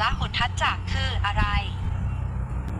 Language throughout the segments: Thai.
ละอุทธัจจะคืออะไร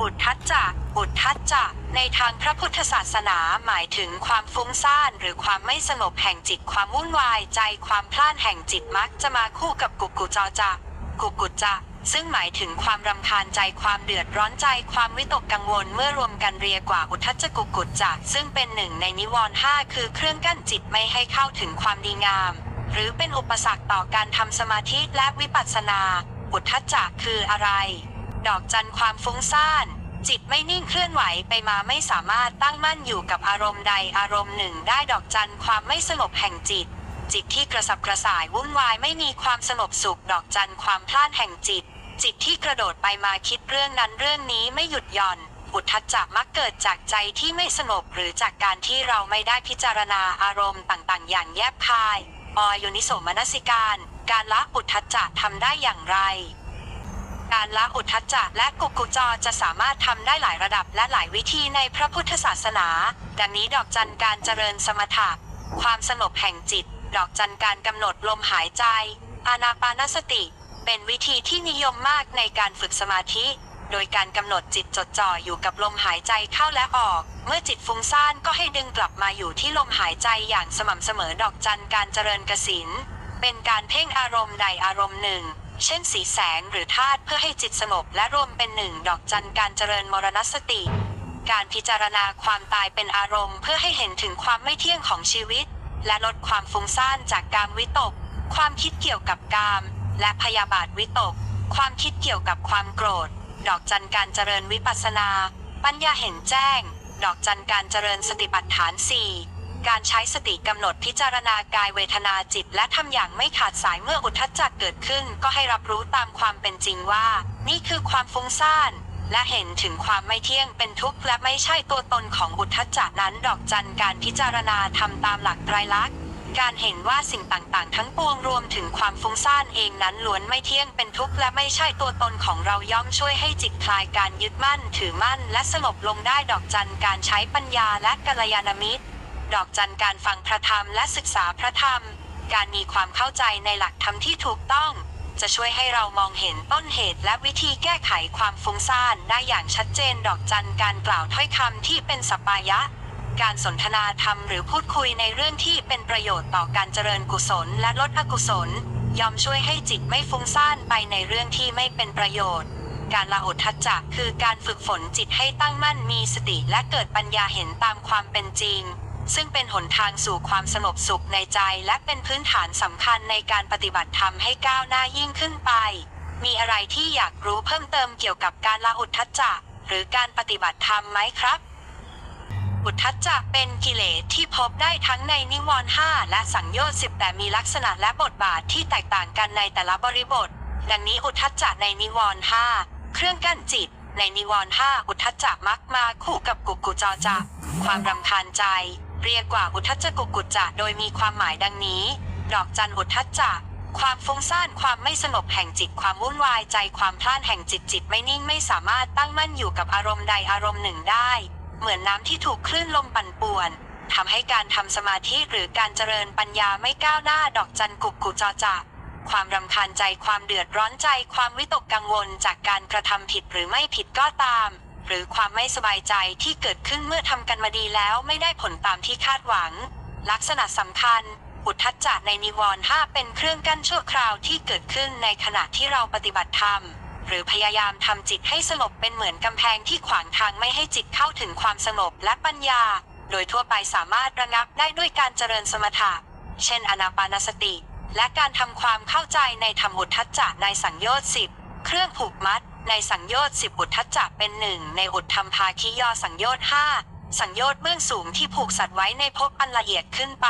อุทธัจจะอุทธัจจะในทางพระพุทธศาสนาหมายถึงความฟุ้งซ่านหรือความไม่สงบแห่งจิตความวุ่นวายใจความพล่านแห่งจิตมักจะมาคู่กับกุกกุจจะกุกกุจจะซึ่งหมายถึงความรำคาญใจความเดือดร้อนใจความวิตกกังวลเมื่อรวมกันเรียกว่าอุทัจกุกกุจจะซึ่งเป็นหนึ่งในนิวรณ์ห้าคือเครื่องกั้นจิตไม่ให้เข้าถึงความดีงาม หรือเป็นอุปสรรคต่อการทำสมาธิและวิปัสสนา อุทธัจจะคืออะไร ดอกจันความฟุ้งซ่าน จิตไม่นิ่งเคลื่อนไหวไปมาไม่สามารถตั้งมั่นอยู่กับอารมณ์ใดอารมณ์หนึ่งได้ดอกจันความไม่สงบแห่งจิต จิตที่กระสับกระส่ายวุ่นวายไม่มีความสงบสุขดอกจันความพล่านแห่งจิต จิตที่กระโดดไปมาคิดเรื่องนั้นเรื่องนี้ไม่หยุดหย่อนอุทธัจจะมักเกิดจากใจที่ไม่สงบหรือจากการที่เราไม่ได้พิจารณาอารมณ์ต่างๆ อย่างแยบคายอยุนิโสมนสิการ การละอุทธัจจะทำได้อย่างไร การละอุทธัจจะและกุกุจอจะสามารถทำได้หลายระดับและหลายวิธีในพระพุทธศาสนา ดังนี้ดอกจันการเจริญสมถะความสงบแห่งจิต ดอกจันการกำหนดลมหายใจ อานาปานสติ เป็นวิธีที่นิยมมากในการฝึกสมาธิ โดยการกำหนดจิตจดจ่ออยู่กับลมหายใจเข้าและออก เมื่อจิตฟุ้งซ่านก็ให้ดึงกลับมาอยู่ที่ลมหายใจอย่างสม่ำเสมอดอกจันการเจริญกสิน เป็นการเพ่งอารมณ์ใดอารมณ์หนึ่ง เช่นสีแสงหรือธาตุเพื่อให้จิตสงบและรวมเป็นหนึ่งดอกจันการเจริญมรณสติ การพิจารณาความตายเป็นอารมณ์ เพื่อให้เห็นถึงความไม่เที่ยงของชีวิต และลดความฟุ้งซ่านจากกามวิตก ความคิดเกี่ยวกับกาม และพยาบาทวิตก ความคิดเกี่ยวกับความโกรธ ดอกจันการเจริญวิปัสสนา ปัญญาเห็นแจ้ง ดอกจันการเจริญสติปัฏฐานสี่ การใช้สติกำหนดพิจารณากายเวทนาจิต และทำอย่างไม่ขาดสายเมื่ออุทธัจจะเกิดขึ้น ก็ให้รับรู้ตามความเป็นจริงว่า นี่คือความฟุ้งซ่านและเห็นถึงความไม่เที่ยงเป็นทุกข์และไม่ใช่ตัวตนของอุทธัจจะนั้นดอกจันการพิจารณาทำตามหลักไตรลักษณ์การเห็นว่าสิ่งต่างๆ ทั้งปวงรวมถึงความฟุ้งซ่านเองนั้นล้วนไม่เที่ยงเป็นทุกข์และไม่ใช่ตัวตนของเราย่อมช่วยให้จิตคลายการยึดมั่นถือมั่นและสงบลงได้ดอกจันการใช้ปัญญาและกัลยาณมิตร ดอกจันการฟังพระธรรมและศึกษาพระธรรม การมีความเข้าใจในหลักธรรมที่ถูกต้อง จะช่วยให้เรามองเห็นต้นเหตุและวิธีแก้ไขความฟุ้งซ่านได้อย่างชัดเจน ดอกจันการกล่าวถ้อยคำที่เป็นสปายะ การสนทนาธรรมหรือพูดคุยในเรื่องที่เป็นประโยชน์ต่อการเจริญกุศลและลดอกุศลยอมช่วยให้จิตไม่ฟุ้งซ่านไปในเรื่องที่ไม่เป็นประโยชน์ การละอุทธัจจะคือการฝึกฝนจิตให้ตั้งมั่นมีสติและเกิดปัญญาเห็นตามความเป็นจริง ซึ่งเป็นหนทางสู่ความสงบสุขในใจและเป็นพื้นฐานสำคัญในการปฏิบัติธรรมให้ก้าวหน้ายิ่งขึ้นไป มีอะไรที่อยากรู้เพิ่มเติมเกี่ยวกับการละอุทธัจจะ หรือการปฏิบัติธรรมไหมครับอุทธัจจะเป็นกิเลสที่พบได้ทั้งในนิวรณ์ห้าและสังโยชน์สิบแต่มีลักษณะและบทบาทที่แตกต่างกันในแต่ละบริบท ดังนี้อุทธัจจะในนิวรณ์ห้าเครื่องกั้นจิต ในนิวรณ์ห้าอุทธัจจะมักมาคู่กับกุกกุจอจะความรำคาญใจ เรียกว่าอุทัจกุกุจจะโดยมีความหมายดังนี้ ดอกจันอุทัจจะความฟุ้งซ่านความไม่สงบแห่งจิตความวุ่นวายใจความพล่านแห่งจิตจิตไม่นิ่งไม่สามารถตั้งมั่นอยู่กับอารมณ์ใดอารมณ์หนึ่งได้ เหมือนน้ำที่ถูกคลื่นลมปั่นป่วนทำให้การทำสมาธิหรือการเจริญปัญญาไม่ก้าวหน้าดอกจันกุกกุจอจะความรำคาญใจความเดือดร้อนใจความวิตกกังวลจากการกระทำผิดหรือไม่ผิดก็ตาม หรือความไม่สบายใจที่เกิดขึ้นเมื่อทำกันมาดีแล้วไม่ได้ผลตามที่คาดหวัง ลักษณะสำคัญอุทธัจจะในนิวรณ์ห้าเป็นเครื่องกั้นชั่วคราวที่เกิดขึ้นในขณะที่เราปฏิบัติธรรม หรือพยายามทำจิตให้สงบเป็นเหมือนกำแพงที่ขวางทางไม่ให้จิตเข้าถึงความสงบและปัญญา โดยทั่วไปสามารถระงับได้ด้วยการเจริญสมถะ เช่นอนาปานสติ และการทำความเข้าใจในธรรมอุทธัจจะในสังโยชน์สิบเครื่องผูกมัด ในสังโยชน์สิบอุทธัจจะเป็นหนึ่งในอุทธรรมภาคิยอสังโยชน์ห้าสังโยชน์เบื้องสูงที่ผูกสัตว์ไว้ในภพอันละเอียดขึ้นไป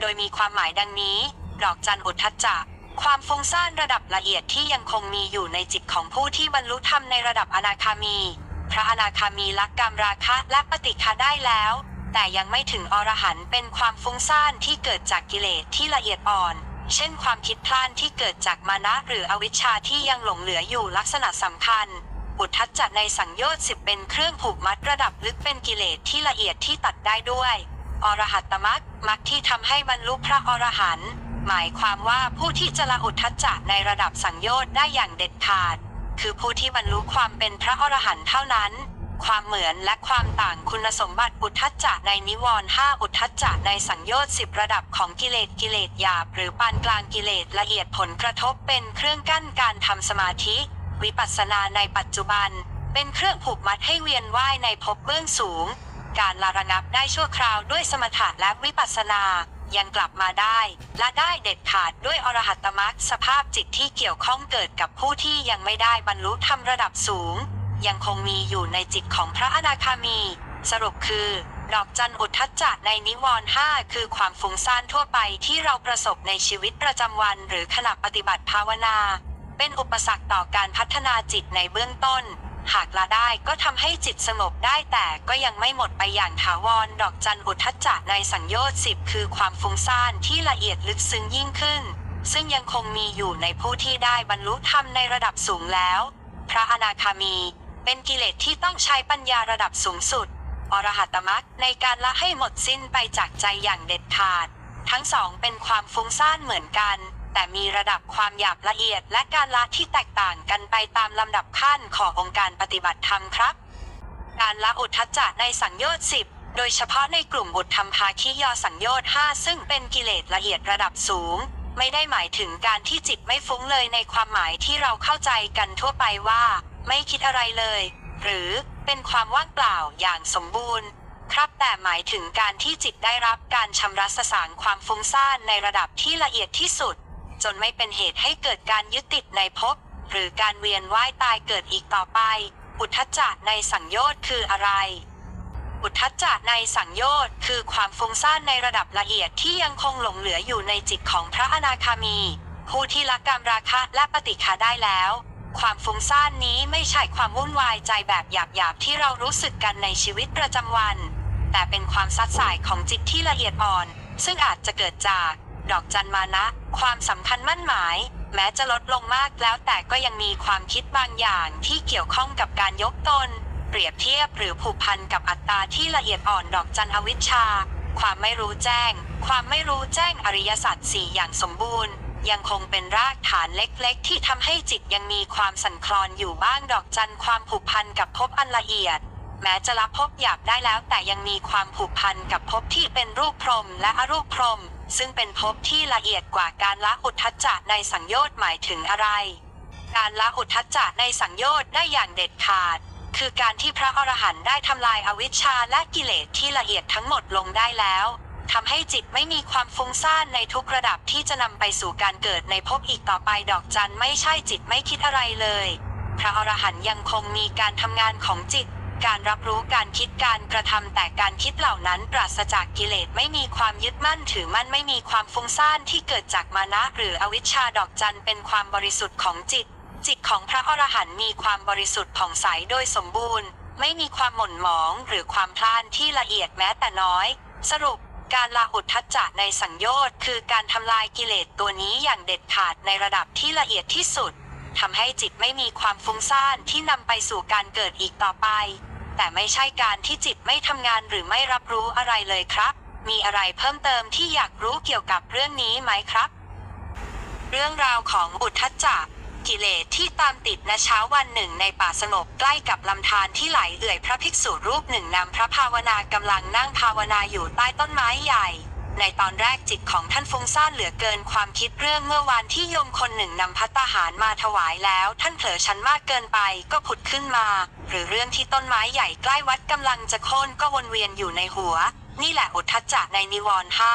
โดยมีความหมายดังนี้ ดอกจันอุทธัจจะความฟุ้งซ่านระดับละเอียดที่ยังคงมีอยู่ในจิตของผู้ที่บรรลุธรรมในระดับอนาคามี พระอนาคามีละกามราคะและปฏิฆาได้แล้ว แต่ยังไม่ถึงอรหันต์เป็นความฟุ้งซ่านที่เกิดจากกิเลสที่ละเอียดอ่อน เช่นความคิดพลาดที่เกิดจากมานะหรืออวิชชาที่ยังหลงเหลืออยู่ลักษณะสำคัญ อุทธัจจะในสังโยชน์สิบเป็นเครื่องผูกมัดระดับลึกเป็นกิเลสที่ละเอียดที่ตัดได้ด้วย อรหัตตมรรคมรรคที่ทำให้บรรลุพระอรหันต์หมายความว่าผู้ที่จะละอุทธัจจะในระดับสังโยชน์ได้อย่างเด็ดขาด คือผู้ที่บรรลุความเป็นพระอรหันต์เท่านั้น ความเหมือนและความต่างคุณสมบัติอุทธัจจะในนิวรณ์ห้าอุทธัจจะในสังโยชน์สิบระดับของกิเลสกิเลสหยาบหรือปานกลางกิเลสละเอียดผลกระทบเป็นเครื่องกั้นการทำสมาธิ วิปัสสนาในปัจจุบัน เป็นเครื่องผูกมัดให้เวียนว่ายในภพเบื้องสูง การละระงับได้ชั่วคราวด้วยสมถะและวิปัสสนายังกลับมาได้ และได้เด็ดขาดด้วยอรหัตตมรรคสภาพจิตที่เกี่ยวข้องเกิดกับผู้ที่ยังไม่ได้บรรลุธรรมระดับสูง ยังคงมีอยู่ในจิตของพระอนาคามี สรุปคือ ดอกจันอุทธัจจะในนิวรณ์ห้าคือความฟุ้งซ่านทั่วไปที่เราประสบในชีวิตประจำวัน หรือขณะปฏิบัติภาวนา เป็นอุปสรรคต่อการพัฒนาจิตในเบื้องต้น หากละได้ก็ทำให้จิตสงบได้แต่ก็ยังไม่หมดไปอย่างถาวร ดอกจันอุทธัจจะในสังโยชน์สิบคือความฟุ้งซ่านที่ละเอียดลึกซึ้งยิ่งขึ้น ซึ่งยังคงมีอยู่ในผู้ที่ได้บรรลุธรรมในระดับสูงแล้ว พระอนาคามี เป็นกิเลสที่ต้องใช้ปัญญาระดับสูงสุด อรหัตตมรรคในการละให้หมดสิ้นไปจากใจอย่างเด็ดขาด ทั้งสองเป็นความฟุ้งซ่านเหมือนกัน แต่มีระดับความหยาบละเอียดและการละที่แตกต่างกันไปตามลำดับขั้นขององค์การปฏิบัติธรรมครับ การละอุทธัจจะในสังโยชน์สิบโดยเฉพาะในกลุ่มบุตรธรรมภาคิยอสังโยชน์ห้าซึ่งเป็นกิเลสละเอียดระดับสูง ไม่ได้หมายถึงการที่จิตไม่ฟุ้งเลยในความหมายที่เราเข้าใจกันทั่วไปว่า ไม่คิดอะไรเลย หรือเป็นความว่างเปล่าอย่างสมบูรณ์ ครับแต่หมายถึงการที่จิตได้รับการชำระสสารความฟุ้งซ่านในระดับที่ละเอียดที่สุด จนไม่เป็นเหตุให้เกิดการยึดติดในภพหรือการเวียนว่ายตายเกิดอีกต่อไป อุทธัจจะในสังโยชน์คืออะไร อุทธัจจะในสังโยชน์คือความฟุ้งซ่านในระดับละเอียดที่ยังคงหลงเหลืออยู่ในจิตของพระอนาคามี ผู้ที่ละกามราคะและปฏิฆาได้แล้ว ความฟุ้งซ่านนี้ไม่ใช่ความวุ่นวายใจแบบหยาบๆที่เรารู้สึกกันในชีวิตประจำวัน แต่เป็นความซัดสายของจิตที่ละเอียดอ่อน ซึ่งอาจจะเกิดจาก ดอกจันมานะ ความสำคัญมั่นหมาย แม้จะลดลงมากแล้วแต่ก็ยังมีความคิดบางอย่างที่เกี่ยวข้องกับการยกตน เปรียบเทียบหรือผูกพันกับอัตตาที่ละเอียดอ่อนดอกจันอวิชชา ความไม่รู้แจ้ง ความไม่รู้แจ้งอริยสัจสี่อย่างสมบูรณ์ ยังคงเป็นรากฐานเล็กๆ ที่ทำให้จิตยังมีความสั่นคลอนอยู่บ้างดอกจันความผูกพันกับภพอันละเอียด แม้จะละภพหยาบได้แล้วแต่ยังมีความผูกพันกับภพที่เป็นรูปพรหมและอรูปพรหมซึ่งเป็นภพที่ละเอียดกว่าการละอุทธัจจะในสังโยชน์หมายถึงอะไร การละอุทธัจจะในสังโยชน์ได้อย่างเด็ดขาด คือการที่พระอรหันต์ได้ทำลายอวิชชาและกิเลสที่ละเอียดทั้งหมดลงได้แล้ว ทำให้จิตไม่มีความฟุ้งซ่านในทุกระดับที่จะนำไปสู่การเกิดในภพอีกต่อไปดอกจันไม่ใช่จิตไม่คิดอะไรเลย พระอรหันต์ยังคงมีการทำงานของจิต การรับรู้การคิดการกระทำแต่การคิดเหล่านั้นปราศจากกิเลสไม่มีความยึดมั่นถือมั่นไม่มีความฟุ้งซ่านที่เกิดจากมานะหรืออวิชชาดอกจันเป็นความบริสุทธิ์ของจิต จิตของพระอรหันต์มีความบริสุทธิ์ผ่องใสโดยสมบูรณ์ ไม่มีความหม่นหมองหรือความพลาดที่ละเอียดแม้แต่น้อย สรุป การละอุทัจจะในสังโยชน์คือการทำลายกิเลสตัวนี้อย่างเด็ดขาดในระดับที่ละเอียดที่สุดทำให้จิตไม่มีความฟุ้งซ่านที่นำไปสู่การเกิดอีกต่อไป แต่ไม่ใช่การที่จิตไม่ทำงานหรือไม่รับรู้อะไรเลยครับ มีอะไรเพิ่มเติมที่อยากรู้เกี่ยวกับเรื่องนี้ไหมครับ เรื่องราวของอุทธัจจะ กิเลสที่ตามติดณเช้าวันหนึ่งในป่าสงบใกล้กับลำธารที่ไหลเอื่อยพระภิกษุรูปหนึ่งนำพระภาวนากำลังนั่งภาวนาอยู่ใต้ต้นไม้ใหญ่ ในตอนแรกจิตของท่านฟุ้งซ่านเหลือเกินความคิดเรื่องเมื่อวานที่โยมคนหนึ่งนำพัตตาหารมาถวายแล้ว ท่านเผลอชั้นมากเกินไปก็ผุดขึ้นมา หรือเรื่องที่ต้นไม้ใหญ่ใกล้วัดกำลังจะโค่นก็วนเวียนอยู่ในหัว นี่แหละอุทธัจจะในนิวรณ์ห้า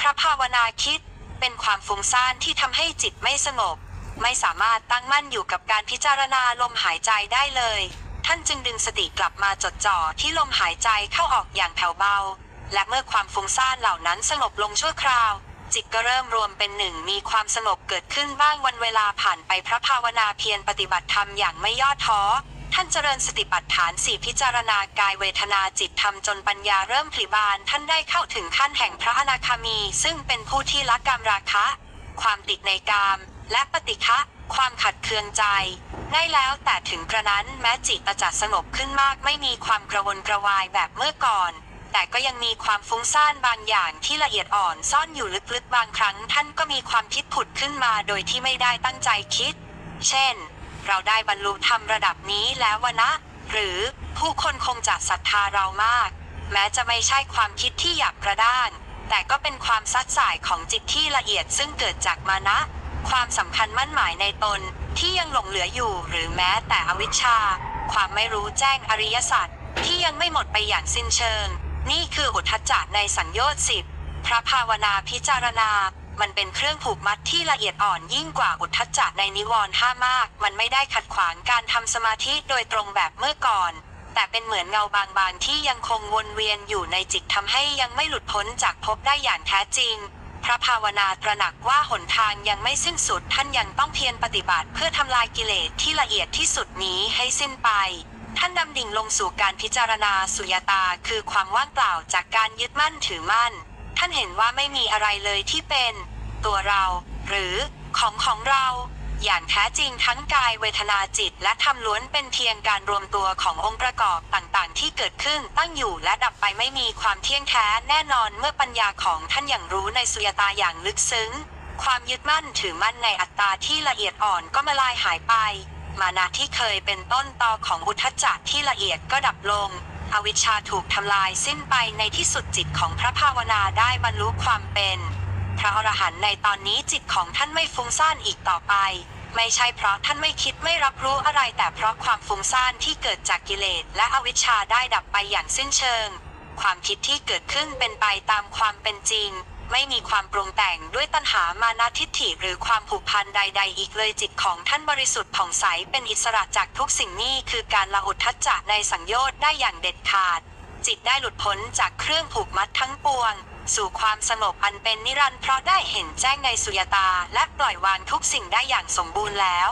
พระภาวนาคิด เป็นความฟุ้งซ่านที่ทำให้จิตไม่สงบ ไม่สามารถตั้งมั่นอยู่กับการพิจารณาลมหายใจได้เลย ท่านจึงดึงสติกลับมาจดจ่อที่ลมหายใจเข้าออกอย่างแผ่วเบา และเมื่อความฟุ้งซ่านเหล่านั้นสงบลงชั่วคราว จิตก็เริ่มรวมเป็นหนึ่งมีความสงบเกิดขึ้นบ้างวันเวลาผ่านไปพระภาวนาเพียรปฏิบัติธรรมอย่างไม่ย่อท้อท่านเจริญสติปัฏฐานสี่พิจารณากายเวทนาจิตธรรมจนปัญญาเริ่มผลิบานท่านได้เข้าถึงขั้นแห่งพระอนาคามี ซึ่งเป็นผู้ที่ละกามราคะ ความติดในกาม และปฏิฆะความขัดเคืองใจได้แล้วแต่ถึงกระนั้นแม้จิตประจะสงบขึ้นมากไม่มีความกระวนกระวายแบบเมื่อก่อน แต่ก็ยังมีความฟุ้งซ่านบางอย่างที่ละเอียดอ่อนซ่อนอยู่ลึกๆบางครั้ง ท่านก็มีความคิดผุดขึ้นมาโดยที่ไม่ได้ตั้งใจคิด เช่น เราได้บรรลุธรรมระดับนี้แล้ววะนะ หรือผู้คนคงจะศรัทธาเรามาก แม้จะไม่ใช่ความคิดที่หยาบกระด้างแต่ก็เป็นความซัดสายของจิตที่ละเอียดซึ่งเกิดจากมานะ ความสำคัญมั่นหมายในตนที่ยังหลงเหลืออยู่ หรือแม้แต่อวิชชา ความไม่รู้แจ้งอริยสัจที่ยังไม่หมดไปอย่างสิ้นเชิง นี่คืออุทธัจจะในสัญญต์สิบพระภาวนาพิจารณา มันเป็นเครื่องผูกมัดที่ละเอียดอ่อนยิ่งกว่าอุทธัจจะในนิวรณ์ห้ามาก มันไม่ได้ขัดขวางการทำสมาธิโดยตรงแบบเมื่อก่อน แต่เป็นเหมือนเงาบางๆที่ยังคงวนเวียนอยู่ในจิตทำให้ยังไม่หลุดพ้นจากภพได้อย่างแท้จริง พระภาวนาตระหนักว่าหนทางยังไม่สิ้นสุดท่านยังต้องเพียรปฏิบัติเพื่อทำลายกิเลสที่ละเอียดที่สุดนี้ให้สิ้นไป ท่านดำดิ่งลงสู่การพิจารณาสุญญตาคือความว่างเปล่าจากการยึดมั่นถือมั่น ท่านเห็นว่าไม่มีอะไรเลยที่เป็น ตัวเรา หรือของของเรา อย่างแท้จริงทั้งกายเวทนาจิตและธรรมล้วนเป็นเพียงการรวมตัวขององค์ประกอบต่างๆ ที่เกิดขึ้นตั้งอยู่และดับไปไม่มีความเที่ยงแท้แน่นอนเมื่อปัญญาของท่านอย่างรู้ในสุญตาอย่างลึกซึ้ง ความยึดมั่นถือมั่นในอัตตาที่ละเอียดอ่อนก็มาลายหายไป มานะที่เคยเป็นต้นตอของอุทธัจจะที่ละเอียดก็ดับลงอวิชชาถูกทำลายสิ้นไปในที่สุดจิตของพระภาวนาได้บรรลุความเป็น พระอรหันต์ในตอนนี้จิตของท่านไม่ฟุ้งซ่านอีกต่อไป ไม่ใช่เพราะท่านไม่คิดไม่รับรู้อะไร แต่เพราะความฟุ้งซ่านที่เกิดจากกิเลสและอวิชชาได้ดับไปอย่างสิ้นเชิง ความคิดที่เกิดขึ้นเป็นไปตามความเป็นจริง ไม่มีความปรุงแต่งด้วยตัณหามานะทิฏฐิหรือความผูกพันใด ๆ อีกเลยจิตของท่านบริสุทธิ์ผ่องใสเป็นอิสระจากทุกสิ่งนี้คือการละอุทธัจจะในสังโยชน์ได้อย่างเด็ดขาด จิตได้หลุดพ้นจากเครื่องผูกมัดทั้งปวง สู่ความสงบอันเป็นนิรันดร์เพราะได้เห็นแจ้งในสุญญตาและปล่อยวางทุกสิ่งได้อย่างสมบูรณ์แล้ว